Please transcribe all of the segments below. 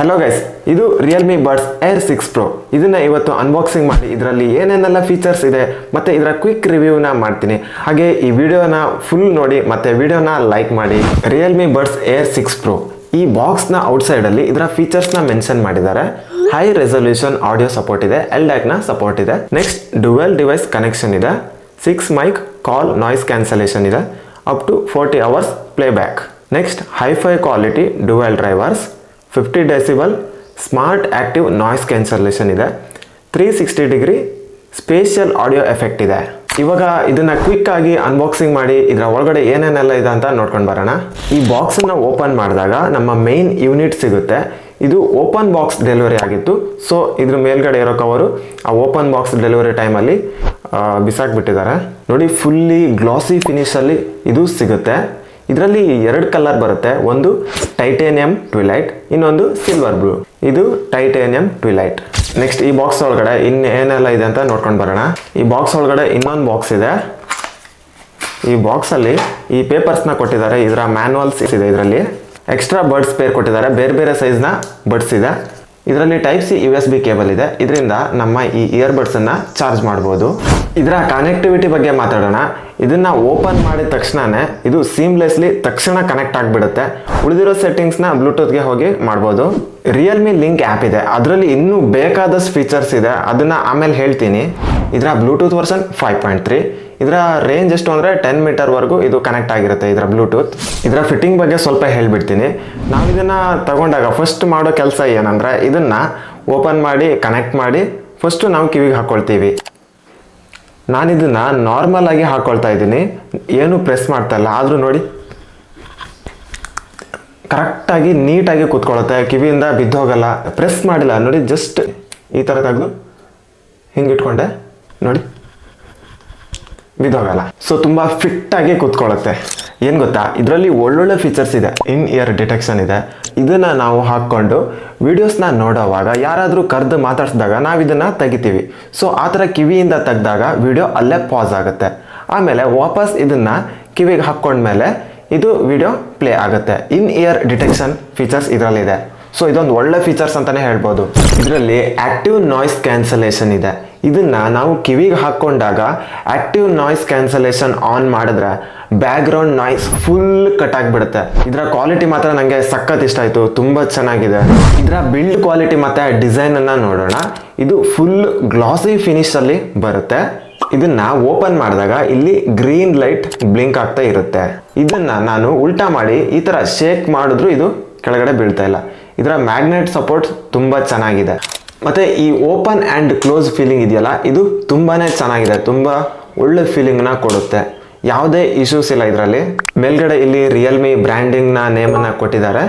Hello guys ಇದು Realme buds air six pro ಇದನ್ನ ಇವತ್ತು ಅನ್ಬಾಕ್ಸಿಂಗ್ ಮಾಡಿ, ಇದರಲ್ಲಿ ಏನೇನೆಲ್ಲ ಫೀಚರ್ಸ್ ಇದೆ, ಮತ್ತೆ ಇದರ ಕ್ವಿಕ್ ರಿವ್ಯೂನ ಮಾಡ್ತೀನಿ. ಹಾಗೆ ಈ ವಿಡಿಯೋನ ಫುಲ್ ನೋಡಿ, ಮತ್ತೆ ವಿಡಿಯೋನ ಲೈಕ್ ಮಾಡಿ. Realme buds air six pro ಈ ಬಾಕ್ಸ್ನ ಔಟ್ಸೈಡಲ್ಲಿ ಇದರ ಫೀಚರ್ಸ್ನ ಮೆನ್ಷನ್ ಮಾಡಿದ್ದಾರೆ. ಹೈ ರೆಸೊಲ್ಯೂಷನ್ ಆಡಿಯೋ ಸಪೋರ್ಟ್ ಇದೆ ಎಲ್ ಡ್ಯಾಕ್ನ ಸಪೋರ್ಟ್ ಇದೆ. ನೆಕ್ಸ್ಟ್ ಡುವೆಲ್ ಡಿವೈಸ್ ಕನೆಕ್ಷನ್ ಇದೆ. Six mic call noise cancellation ಇದೆ. Up to forty hours playback next hifi quality dual drivers fifty decibel smart active noise cancellation ಇದೆ. Three sixty degree spatial audio effect ಇದೆ. ಇವಾಗ ಇದನ್ನು ಆಗಿ unboxing ಮಾಡಿ ಇದರ ಒಳಗಡೆ ಏನೇನೆಲ್ಲ ಇದೆ ಅಂತ ನೋಡ್ಕೊಂಡು ಬರೋಣ. ಈ ಬಾಕ್ಸನ್ನು ಓಪನ್ ಮಾಡಿದಾಗ ನಮ್ಮ ಮೇನ್ ಯೂನಿಟ್ ಸಿಗುತ್ತೆ. ಇದು ಓಪನ್ ಬಾಕ್ಸ್ ಡೆಲಿವರಿ ಆಗಿತ್ತು. ಸೊ ಇದ್ರ ಮೇಲ್ಗಡೆ ಇರೋ ಕವರು ಆ ಓಪನ್ ಬಾಕ್ಸ್ ಡೆಲಿವರಿ ಟೈಮಲ್ಲಿ ಬಿಸಾಕ್ಬಿಟ್ಟಿದ್ದಾರೆ. ನೋಡಿ ಫುಲ್ಲಿ ಗ್ಲಾಸಿ ಫಿನಿಷಲ್ಲಿ ಇದು ಸಿಗುತ್ತೆ. ಇದರಲ್ಲಿ ಎರಡು ಕಲರ್ ಬರುತ್ತೆ. ಒಂದು ಟೈಟೇನಿಯಂ ಟ್ವಿಲೈಟ್ ಇನ್ನೊಂದು ಸಿಲ್ವರ್ ಬ್ಲೂ ಇದು ಟೈಟೇನಿಯಂ ಟ್ವಿಲೈಟ್ ನೆಕ್ಸ್ಟ್ ಈ ಬಾಕ್ಸ್ ಒಳಗಡೆ ಇನ್ನು ಏನೆಲ್ಲ ಇದೆ ಅಂತ ನೋಡ್ಕೊಂಡು ಬರೋಣ. ಈ ಬಾಕ್ಸ್ ಒಳಗಡೆ ಇನ್ನೊಂದು ಬಾಕ್ಸ್ ಇದೆ. ಈ ಬಾಕ್ಸಲ್ಲಿ ಈ ಪೇಪರ್ಸ್ನ ಕೊಟ್ಟಿದ್ದಾರೆ. ಇದರ ಮ್ಯಾನುವಲ್ಸ್ ಇದೆ ಇದರಲ್ಲಿ. ಎಕ್ಸ್ಟ್ರಾ ಬರ್ಡ್ಸ್ ಪೇರ್ ಕೊಟ್ಟಿದ್ದಾರೆ. ಬೇರೆ ಬೇರೆ ಸೈಜ್ನ ಬಡ್ಸ್ ಇದೆ. ಇದರಲ್ಲಿ type C U S B cable ಇದೆ. ಇದರಿಂದ ನಮ್ಮ ಈ ಇಯರ್ಬಡ್ಸನ್ನು ಚಾರ್ಜ್ ಮಾಡ್ಬೋದು. ಇದರ ಕನೆಕ್ಟಿವಿಟಿ ಬಗ್ಗೆ ಮಾತಾಡೋಣ. ಇದನ್ನ ಓಪನ್ ಮಾಡಿದ ತಕ್ಷಣನೇ ಇದು ಸೀಮ್ಲೆಸ್ಲಿ ತಕ್ಷಣ ಕನೆಕ್ಟ್ ಆಗಿಬಿಡುತ್ತೆ. ಉಳಿದಿರೋ ಸೆಟ್ಟಿಂಗ್ಸ್ನ ಬ್ಲೂಟೂತ್ಗೆ ಹೋಗಿ ಮಾಡ್ಬೋದು. ರಿಯಲ್ಮಿ ಲಿಂಕ್ ಆ್ಯಪ್ ಇದೆ. ಅದರಲ್ಲಿ ಇನ್ನೂ ಬೇಕಾದಷ್ಟು ಫೀಚರ್ಸ್ ಇದೆ. ಅದನ್ನು ಆಮೇಲೆ ಹೇಳ್ತೀನಿ. ಇದರ Bluetooth version five point three ಇದರ ರೇಂಜ್ ಎಷ್ಟು ಅಂದರೆ ಟೆನ್ ಮೀಟರ್ವರೆಗೂ ಇದು ಕನೆಕ್ಟ್ ಆಗಿರುತ್ತೆ ಇದರ ಬ್ಲೂಟೂತ್ ಇದರ ಫಿಟ್ಟಿಂಗ್ ಬಗ್ಗೆ ಸ್ವಲ್ಪ ಹೇಳ್ಬಿಡ್ತೀನಿ. ನಾವು ಇದನ್ನು ತಗೊಂಡಾಗ ಫಸ್ಟ್ ಮಾಡೋ ಕೆಲಸ ಏನಂದರೆ ಇದನ್ನು ಓಪನ್ ಮಾಡಿ ಕನೆಕ್ಟ್ ಮಾಡಿ ಫಸ್ಟು ನಾವು ಕಿವಿಗೆ ಹಾಕ್ಕೊಳ್ತೀವಿ ನಾನು ಇದನ್ನು ನಾರ್ಮಲ್ ಆಗಿ ಹಾಕ್ಕೊಳ್ತಾ ಇದ್ದೀನಿ. ಏನು ಪ್ರೆಸ್ ಮಾಡ್ತಾ ಇಲ್ಲ. ಆದರೂ ನೋಡಿ. ಕರೆಕ್ಟಾಗಿ ನೀಟಾಗಿ ಕೂತ್ಕೊಳ್ಳುತ್ತೆ. ಕಿವಿಯಿಂದ ಬಿದ್ದೋಗಲ್ಲ ಪ್ರೆಸ್ ಮಾಡಿಲ್ಲ. ನೋಡಿ ಜಸ್ಟ್ ಈ ಥರ ತೆಗೆದು ಹಿಂಗೆ ಇಟ್ಕೊಂಡೆ. ನೋಡಿ. ಬಿದ್ದೋಗಲ್ಲ ಸೊ ತುಂಬ ಫಿಟ್ಟಾಗಿ ಕೂತ್ಕೊಳ್ಳುತ್ತೆ. ಏನು ಗೊತ್ತಾ? ಇದರಲ್ಲಿ ಒಳ್ಳೊಳ್ಳೆ ಫೀಚರ್ಸ್ ಇದೆ. ಇನ್ ಇಯರ್ ಡಿಟೆಕ್ಷನ್ ಇದೆ. ಇದನ್ನ ನಾವು ಹಾಕ್ಕೊಂಡು ವಿಡಿಯೋಸ್ನ ನೋಡೋವಾಗ ಯಾರಾದರೂ ಕರೆದು ಮಾತಾಡ್ಸಿದಾಗ ನಾವು ಇದನ್ನು ತೆಗಿತೀವಿ. ಸೊ ಆ ಥರ ಕಿವಿಯಿಂದ ತೆಗೆದಾಗ ವಿಡಿಯೋ ಅಲ್ಲೇ ಪಾಸ್ ಆಗುತ್ತೆ. ಆಮೇಲೆ ವಾಪಸ್ ಇದನ್ನು ಕಿವಿಗೆ ಹಾಕ್ಕೊಂಡ್ಮೇಲೆ ಇದು ವಿಡಿಯೋ ಪ್ಲೇ ಆಗುತ್ತೆ. ಇನ್ ಇಯರ್ ಡಿಟೆಕ್ಷನ್ ಫೀಚರ್ಸ್ ಇದರಲ್ಲಿದೆ. ಸೊ ಇದೊಂದು ಒಳ್ಳೆ ಫೀಚರ್ಸ್ ಅಂತಾನೆ ಹೇಳ್ಬೋದು. ಇದರಲ್ಲಿ ಆಕ್ಟಿವ್ ನಾಯ್ಸ್ ಕ್ಯಾನ್ಸಲೇಷನ್ ಇದೆ. ಇದನ್ನ ನಾವು ಕಿವಿಗೆ ಹಾಕೊಂಡಾಗ ಆಕ್ಟಿವ್ ನಾಯ್ಸ್ ಕ್ಯಾನ್ಸಲೇಷನ್ ಆನ್ ಮಾಡಿದ್ರೆ ಬ್ಯಾಕ್ಗ್ರೌಂಡ್ ನಾಯ್ಸ್ ಫುಲ್ ಕಟ್ ಆಗಿಬಿಡುತ್ತೆ. ಇದರ ಕ್ವಾಲಿಟಿ ಮಾತ್ರ ನನಗೆ ಸಖತ್ ಇಷ್ಟ ಆಯಿತು, ತುಂಬ ಚೆನ್ನಾಗಿದೆ. ಇದರ ಬಿಲ್ಡ್ ಕ್ವಾಲಿಟಿ ಮತ್ತೆ ಡಿಸೈನ್ ಅನ್ನ ನೋಡೋಣ. ಇದು ಫುಲ್ ಗ್ಲಾಸಿ ಫಿನಿಶ್ ಅಲ್ಲಿ ಬರುತ್ತೆ. ಇದನ್ನ ಓಪನ್ ಮಾಡಿದಾಗ ಇಲ್ಲಿ ಗ್ರೀನ್ ಲೈಟ್ ಬ್ಲಿಂಕ್ ಆಗ್ತಾ ಇರುತ್ತೆ. ಇದನ್ನ ನಾನು ಉಲ್ಟಾ ಮಾಡಿ ಈ ತರ ಶೇಕ್ ಮಾಡಿದ್ರು ಇದು ಕೆಳಗಡೆ ಬೀಳ್ತಾ ಇಲ್ಲ. ಇದರ ಮ್ಯಾಗ್ನೆಟ್ ಸಪೋರ್ಟ್ ತುಂಬಾ ಚೆನ್ನಾಗಿದೆ. ಮತ್ತೆ ಈ ಓಪನ್ ಆ್ಯಂಡ್ ಕ್ಲೋಸ್ ಫೀಲಿಂಗ್ ಇದೆಯಲ್ಲ, ಇದು ತುಂಬಾ ಚೆನ್ನಾಗಿದೆ, ತುಂಬ ಒಳ್ಳೆ ಫೀಲಿಂಗ್ನ ಕೊಡುತ್ತೆ. ಯಾವುದೇ ಇಶ್ಯೂಸ್ ಇಲ್ಲ ಇದರಲ್ಲಿ. ಮೇಲ್ಗಡೆ ಇಲ್ಲಿ ರಿಯಲ್ಮಿ ಬ್ರ್ಯಾಂಡಿಂಗ್ನ ನೇಮನ್ನು ಕೊಟ್ಟಿದ್ದಾರೆ.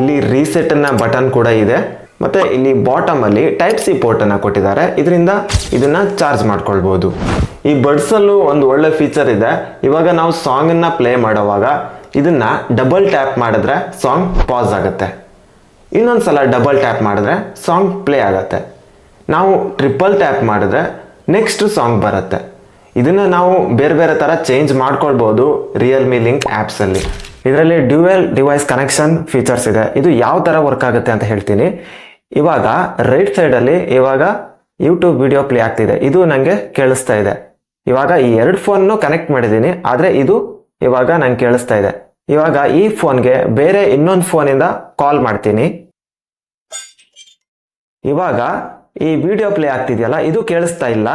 ಇಲ್ಲಿ ರೀಸೆಟ್ನ ಬಟನ್ ಕೂಡ ಇದೆ. ಮತ್ತು ಇಲ್ಲಿ ಬಾಟಮಲ್ಲಿ ಟೈಪ್ ಸಿ ಪೋರ್ಟನ್ನು ಕೊಟ್ಟಿದ್ದಾರೆ. ಇದರಿಂದ ಇದನ್ನು ಚಾರ್ಜ್ ಮಾಡ್ಕೊಳ್ಬೋದು. ಈ ಬಡ್ಸಲ್ಲೂ ಒಂದು ಒಳ್ಳೆ ಫೀಚರ್ ಇದೆ. ಇವಾಗ ನಾವು ಸಾಂಗನ್ನು ಪ್ಲೇ ಮಾಡುವಾಗ ಇದನ್ನು ಡಬಲ್ ಟ್ಯಾಪ್ ಮಾಡಿದ್ರೆ ಸಾಂಗ್ ಪಾಸ್ ಆಗುತ್ತೆ. ಇನ್ನೊಂದ್ಸಲ ಡಬಲ್ ಟ್ಯಾಪ್ ಮಾಡಿದ್ರೆ ಸಾಂಗ್ ಪ್ಲೇ ಆಗುತ್ತೆ. ನಾವು ಟ್ರಿಪಲ್ ಟ್ಯಾಪ್ ಮಾಡಿದ್ರೆ ನೆಕ್ಸ್ಟ್ ಸಾಂಗ್ ಬರುತ್ತೆ. ಇದನ್ನು ನಾವು ಬೇರೆ ಬೇರೆ ಥರ ಚೇಂಜ್ ಮಾಡ್ಕೊಳ್ಬೋದು ರಿಯಲ್ಮಿ ಲಿಂಕ್ ಆ್ಯಪ್ಸಲ್ಲಿ ಇದರಲ್ಲಿ ಡ್ಯೂಯಲ್ ಡಿವೈಸ್ ಕನೆಕ್ಷನ್ ಫೀಚರ್ಸ್ ಇದೆ. ಇದು ಯಾವ ಥರ ವರ್ಕ್ ಆಗುತ್ತೆ ಅಂತ ಹೇಳ್ತೀನಿ. ಇವಾಗ ರೈಟ್ ಸೈಡಲ್ಲಿ ಇವಾಗ ಯೂಟ್ಯೂಬ್ ವಿಡಿಯೋ ಪ್ಲೇ ಆಗ್ತಿದೆ. ಇದು ನನಗೆ ಕೇಳಿಸ್ತಾ ಇದೆ. ಇವಾಗ ಈ ಎರಡು ಫೋನ್ನು ಕನೆಕ್ಟ್ ಮಾಡಿದ್ದೀನಿ. ಆದರೆ ಇದು ಇವಾಗ ನಂಗೆ ಕೇಳಿಸ್ತಾ ಇದೆ. ಇವಾಗ ಈ ಫೋನ್ಗೆ ಬೇರೆ ಇನ್ನೊಂದು ಫೋನಿಂದ ಕಾಲ್ ಮಾಡ್ತೀನಿ. ಇವಾಗ ಈ ವಿಡಿಯೋ ಪ್ಲೇ ಆಗ್ತಿದೆಯಲ್ಲ, ಇದು ಕೇಳಿಸ್ತಾ ಇಲ್ಲ.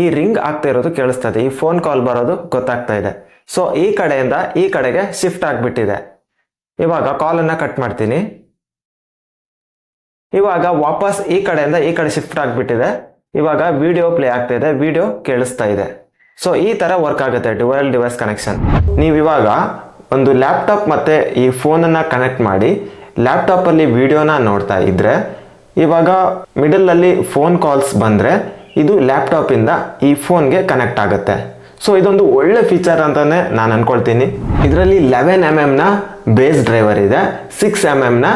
ಈ ರಿಂಗ್ ಆಗ್ತಾ ಇರೋದು ಕೇಳಿಸ್ತಾ ಇದೆ. ಈ ಫೋನ್ ಕಾಲ್ ಬರೋದು ಗೊತ್ತಾಗ್ತಾ ಇದೆ. ಸೊ ಈ ಕಡೆಯಿಂದ ಈ ಕಡೆಗೆ ಶಿಫ್ಟ್ ಆಗಿಬಿಟ್ಟಿದೆ. ಇವಾಗ ಕಾಲನ್ನು ಕಟ್ ಮಾಡ್ತೀನಿ. ಇವಾಗ ವಾಪಸ್ ಈ ಕಡೆಯಿಂದ ಈ ಕಡೆ ಶಿಫ್ಟ್ ಆಗಿಬಿಟ್ಟಿದೆ. ಇವಾಗ ವಿಡಿಯೋ ಪ್ಲೇ ಆಗ್ತಾ ಇದೆ, ವಿಡಿಯೋ ಕೇಳಿಸ್ತಾ ಇದೆ. ಸೊ ಈ ತರ ವರ್ಕ್ ಆಗುತ್ತೆ, ಡಿವೈಲ್ ಡಿವೈಸ್ ಕನೆಕ್ಷನ್ ನೀವು ಇವಾಗ ಒಂದು ಲ್ಯಾಪ್ಟಾಪ್ ಮತ್ತು ಈ ಫೋನನ್ನು ಕನೆಕ್ಟ್ ಮಾಡಿ ಲ್ಯಾಪ್ಟಾಪಲ್ಲಿ ವಿಡಿಯೋನ ನೋಡ್ತಾ ಇದ್ದರೆ ಇವಾಗ ಮಿಡಲಲ್ಲಿ ಫೋನ್ ಕಾಲ್ಸ್ ಬಂದರೆ ಇದು ಲ್ಯಾಪ್ಟಾಪಿಂದ ಈ ಫೋನ್ಗೆ ಕನೆಕ್ಟ್ ಆಗುತ್ತೆ. ಸೊ ಇದೊಂದು ಒಳ್ಳೆ ಫೀಚರ್ ಅಂತಲೇ ನಾನು ಅಂದ್ಕೊಳ್ತೀನಿ ಇದರಲ್ಲಿ ಲೆವೆನ್ ಎಂ ಎಮ್ನ ಬೇಸ್ ಡ್ರೈವರ್ ಇದೆ ಸಿಕ್ಸ್ ಎಂ ಎಮ್ನ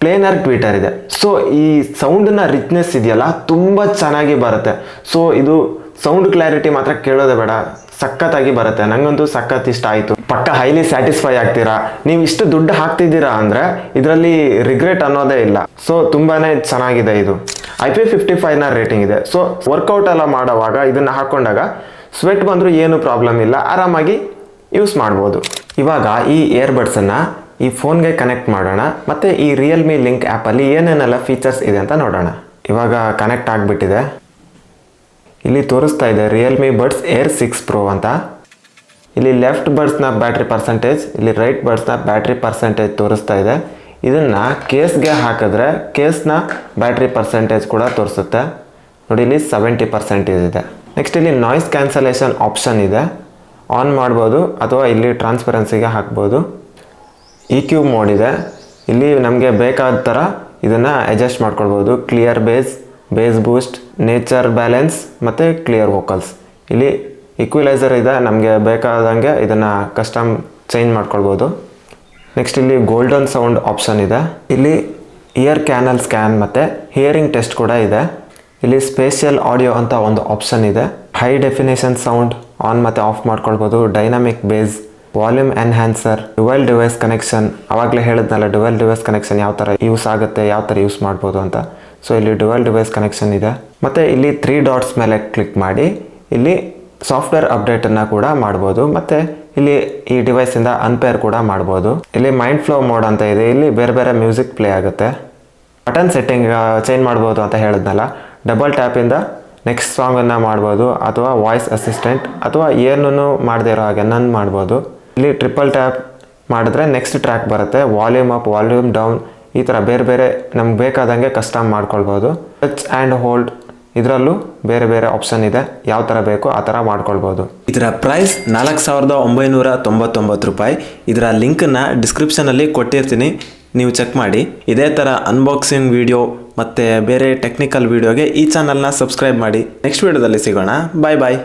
ಪ್ಲೇನರ್ ಟ್ವೀಟರ್ ಇದೆ. ಸೊ ಈ ಸೌಂಡ್ನ ರಿಚ್ನೆಸ್ ಇದೆಯಲ್ಲ, ತುಂಬ ಚೆನ್ನಾಗಿ ಬರುತ್ತೆ. ಸೊ ಇದು ಸೌಂಡ್ ಕ್ಲಾರಿಟಿ ಮಾತ್ರ ಕೇಳೋದೇ ಬೇಡ. ಸಖತ್ತಾಗಿ ಬರುತ್ತೆ. ನಂಗಂತೂ ಸಖತ್ ಇಷ್ಟ ಆಯಿತು. ಪಕ್ಕ ಹೈಲಿ ಸ್ಯಾಟಿಸ್ಫೈ ಆಗ್ತೀರಾ? ನೀವು ಇಷ್ಟು ದುಡ್ಡು ಹಾಕ್ತಿದ್ದೀರಾ ಅಂದರೆ ಇದರಲ್ಲಿ ರಿಗ್ರೆಟ್ ಅನ್ನೋದೇ ಇಲ್ಲ. ಸೊ ತುಂಬಾ ಚೆನ್ನಾಗಿದೆ ಇದು. ಐ ಪಿ ಫಿಫ್ಟಿ ಫೈವ್ನ ರೇಟಿಂಗ್ ಇದೆ. ಸೊ ವರ್ಕೌಟ್ ಎಲ್ಲ ಮಾಡೋವಾಗ ಇದನ್ನು ಹಾಕ್ಕೊಂಡಾಗ ಸ್ವೆಟ್ ಬಂದರೂ ಏನು ಪ್ರಾಬ್ಲಮ್ ಇಲ್ಲ. ಆರಾಮಾಗಿ ಯೂಸ್ ಮಾಡ್ಬೋದು. ಇವಾಗ ಈ ಇಯರ್ಬಡ್ಸನ್ನು ಈ ಫೋನ್ಗೆ ಕನೆಕ್ಟ್ ಮಾಡೋಣ. ಮತ್ತು ಈ ರಿಯಲ್ಮಿ ಲಿಂಕ್ ಆ್ಯಪಲ್ಲಿ ಏನೇನೆಲ್ಲ ಫೀಚರ್ಸ್ ಇದೆ ಅಂತ ನೋಡೋಣ. ಇವಾಗ ಕನೆಕ್ಟ್ ಆಗಿಬಿಟ್ಟಿದೆ. ಇಲ್ಲಿ ತೋರಿಸ್ತಾ ಇದೆ Realme buds air six pro ಅಂತ. ಇಲ್ಲಿ ಲೆಫ್ಟ್ ಬಡ್ಸ್ನ ಬ್ಯಾಟ್ರಿ ಪರ್ಸೆಂಟೇಜ್ ಇಲ್ಲಿ ರೈಟ್ ಬಡ್ಸ್ನ ಬ್ಯಾಟ್ರಿ ಪರ್ಸೆಂಟೇಜ್ ತೋರಿಸ್ತಾ ಇದೆ. ಇದನ್ನು ಕೇಸ್ಗೆ ಹಾಕಿದ್ರೆ ಕೇಸ್ನ ಬ್ಯಾಟ್ರಿ ಪರ್ಸೆಂಟೇಜ್ ಕೂಡ ತೋರಿಸುತ್ತೆ. ನೋಡಿ, ಇಲ್ಲಿ ಸೆವೆಂಟಿ ಪರ್ಸೆಂಟೇಜ್ ಇದೆ. ನೆಕ್ಸ್ಟ್ ಇಲ್ಲಿ ನಾಯ್ಸ್ ಕ್ಯಾನ್ಸಲೇಷನ್ ಆಪ್ಷನ್ ಇದೆ. ಆನ್ ಮಾಡ್ಬೋದು ಅಥವಾ ಇಲ್ಲಿ ಟ್ರಾನ್ಸ್ಪರೆನ್ಸಿಗೆ ಹಾಕ್ಬೋದು. ಇ ಕ್ಯೂ ಮೋಡ್ ಇದೆ. ಇಲ್ಲಿ ನಮಗೆ ಬೇಕಾದ ಥರ ಇದನ್ನು ಅಡ್ಜಸ್ಟ್ ಮಾಡ್ಕೊಳ್ಬೋದು. Clear bass bass boost nature balance ಮತ್ತು ಕ್ಲಿಯರ್ ವೋಕಲ್ಸ್ ಇಲ್ಲಿ ಇಕ್ವಿಲೈಸರ್ ಇದೆ, ನಮಗೆ ಬೇಕಾದಂಗೆ ಇದನ್ನು ಕಸ್ಟಮ್ ಚೇಂಜ್ ಮಾಡ್ಕೊಳ್ಬೋದು. ನೆಕ್ಸ್ಟ್ ಇಲ್ಲಿ ಗೋಲ್ಡನ್ ಸೌಂಡ್ ಆಪ್ಷನ್ ಇದೆ. ಇಲ್ಲಿ ಇಯರ್ ಕ್ಯಾನಲ್ ಸ್ಕ್ಯಾನ್ ಮತ್ತು ಹಿಯರಿಂಗ್ ಟೆಸ್ಟ್ ಕೂಡ ಇದೆ. ಇಲ್ಲಿ ಸ್ಪೇಷಿಯಲ್ ಆಡಿಯೋ ಅಂತ ಒಂದು ಆಪ್ಷನ್ ಇದೆ. ಹೈ ಡೆಫಿನೇಷನ್ ಸೌಂಡ್ ಆನ್ ಮತ್ತು ಆಫ್ ಮಾಡ್ಕೊಳ್ಬೋದು. Dynamic bass volume enhancer dual device connection ಆವಾಗಲೇ ಹೇಳಿದ್ನಲ್ಲ ಡುವೆಲ್ ಡಿವೈಸ್ ಕನೆಕ್ಷನ್ ಯಾವ ಥರ ಯೂಸ್ ಆಗುತ್ತೆ, ಯಾವ ಥರ ಯೂಸ್ ಮಾಡ್ಬೋದು ಅಂತ. ಸೊ ಇಲ್ಲಿ ಡುವೆಲ್ ಡಿವೈಸ್ ಕನೆಕ್ಷನ್ ಇದೆ. ಮತ್ತು ಇಲ್ಲಿ ತ್ರೀ ಡಾಟ್ಸ್ ಮೇಲೆ ಕ್ಲಿಕ್ ಮಾಡಿ, ಇಲ್ಲಿ ಸಾಫ್ಟ್ವೇರ್ ಅಪ್ಡೇಟನ್ನು ಕೂಡ ಮಾಡ್ಬೋದು. ಮತ್ತು ಇಲ್ಲಿ ಈ ಡಿವೈಸಿಂದ ಅನ್ಪೇರ್ ಕೂಡ ಮಾಡ್ಬೋದು. ಇಲ್ಲಿ ಮೈಂಡ್ ಫ್ಲೋ ಮೋಡ್ ಅಂತ ಇದೆ. ಇಲ್ಲಿ ಬೇರೆ ಬೇರೆ ಮ್ಯೂಸಿಕ್ ಪ್ಲೇ ಆಗುತ್ತೆ. ಬಟನ್ ಸೆಟ್ಟಿಂಗ್ ಚೇಂಜ್ ಮಾಡ್ಬೋದು ಅಂತ ಹೇಳಿದ್ನಲ್ಲ. ಡಬಲ್ ಟ್ಯಾಪಿಂದ ನೆಕ್ಸ್ಟ್ ಸಾಂಗನ್ನು ಮಾಡ್ಬೋದು, ಅಥವಾ ವಾಯ್ಸ್ ಅಸಿಸ್ಟೆಂಟ್ ಅಥವಾ ಏನೂ ಮಾಡದೇ ಇರೋ ಹಾಗೆ ನನ್ನ ಮಾಡ್ಬೋದು. ಇಲ್ಲಿ ಟ್ರಿಪಲ್ ಟ್ಯಾಪ್ ಮಾಡಿದ್ರೆ ನೆಕ್ಸ್ಟ್ ಟ್ರ್ಯಾಕ್ ಬರುತ್ತೆ. ವಾಲ್ಯೂಮ್ ಅಪ್ ವಾಲ್ಯೂಮ್ ಡೌನ್ ಈ ಥರ ಬೇರೆ ಬೇರೆ ನಮ್ಗೆ ಬೇಕಾದಂಗೆ ಕಸ್ಟಮ್ ಮಾಡ್ಕೊಳ್ಬೋದು. ಟಚ್ ಆ್ಯಂಡ್ ಹೋಲ್ಡ್ ಇದರಲ್ಲೂ ಬೇರೆ ಬೇರೆ ಆಪ್ಷನ್ ಇದೆ. ಯಾವ ಥರ ಬೇಕೋ ಆ ಥರ ಮಾಡ್ಕೊಳ್ಬೋದು. ಇದರ ಪ್ರೈಸ್ ನಾಲ್ಕು ಸಾವಿರದ ಒಂಬೈನೂರ ತೊಂಬತ್ತೊಂಬತ್ತು ರೂಪಾಯಿ. ಇದರ ಲಿಂಕನ್ನು ಡಿಸ್ಕ್ರಿಪ್ಷನಲ್ಲಿ ಕೊಟ್ಟಿರ್ತೀನಿ. ನೀವು ಚೆಕ್ ಮಾಡಿ. ಇದೇ ಥರ ಅನ್ಬಾಕ್ಸಿಂಗ್ ವಿಡಿಯೋ ಮತ್ತು ಬೇರೆ ಟೆಕ್ನಿಕಲ್ ವಿಡಿಯೋಗೆ ಈ ಚಾನಲ್ನ ಸಬ್ಸ್ಕ್ರೈಬ್ ಮಾಡಿ. ನೆಕ್ಸ್ಟ್ ವಿಡಿಯೋದಲ್ಲಿ ಸಿಗೋಣ. ಬಾಯ್ ಬಾಯ್